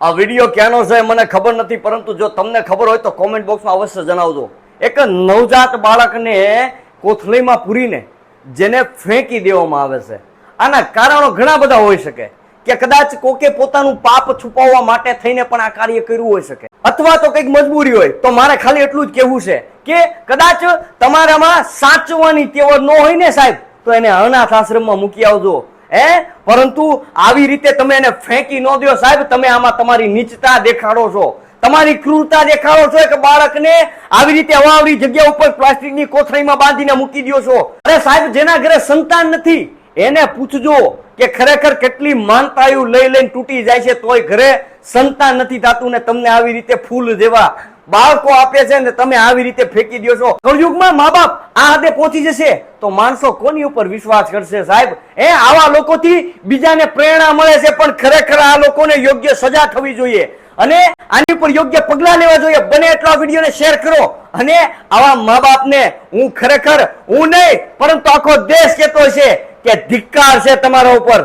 આ વીડિયો ક્યાંનો છે મને ખબર નથી, પરંતુ જો તમને ખબર હોય તો કોમેન્ટ બોક્સમાં અવશ્ય જણાવજો. એક નવજાત બાળકને કોથળીમાં પૂરીને જેને ફેંકી દેવામાં આવે છે. આના કારણો ઘણા બધા હોઈ શકે. કે કદાચ કોકે પોતાનું પાપ છુપાવવા માટે થઈને પણ આ કાર્ય કર્યું હોઈ શકે. અથવા તો કંઈક મજબૂરી હોય, તો મારે ખાલી એટલું જ કહેવું છે કે કદાચ તમારામાં સાચવાની તેવડ ન હોય ને સાહેબ, તો એને અનાથ આશ્રમમાં મૂકી આવજો. હે? પરંતુ આવી રીતે તમે એને ફેંકી ન દો સાહેબ, તમે આમાં તમારી નીચતા દેખાડો છો. તમારી ક્રૂરતા દેખાડો છો કે બાળકને આવી રીતે અવાવરી જગ્યા ઉપર પ્લાસ્ટિકની કોથળીમાં બાંધીને મૂકી દો છો. અરે સાહેબ, જેના ઘરે સંતાન નથી, એને પૂછજો કે ખરેખર કેટલી માનતાયું લઈ લઈને તૂટી જાય છે, તોય ઘરે સંતાન નથી થતું ને તમને આવી રીતે ફૂલ જેવા બાળકો આપે છે ને તમે આવી રીતે ફેંકી દો છો. કળયુગમાં મા બાપ આ હદે પહોંચી જશે તો માણસો કોની ઉપર વિશ્વાસ કરશે? સાહેબ એ આવા લોકોથી બીજાને પ્રેરણા મળે છે, પણ ખરેખર આ લોકોને યોગ્ય સજા થવી જોઈએ. અને આની ઉપર યોગ્ય પગલા લેવા જોઈએ. બને એટલા વિડીયોને શેર કરો. અને આવા મા બાપને હું ખરેખર, હું નહીં, પરંતુ આખો દેશ કહેતો છે કે ધિક્કાર છે તમારા ઉપર.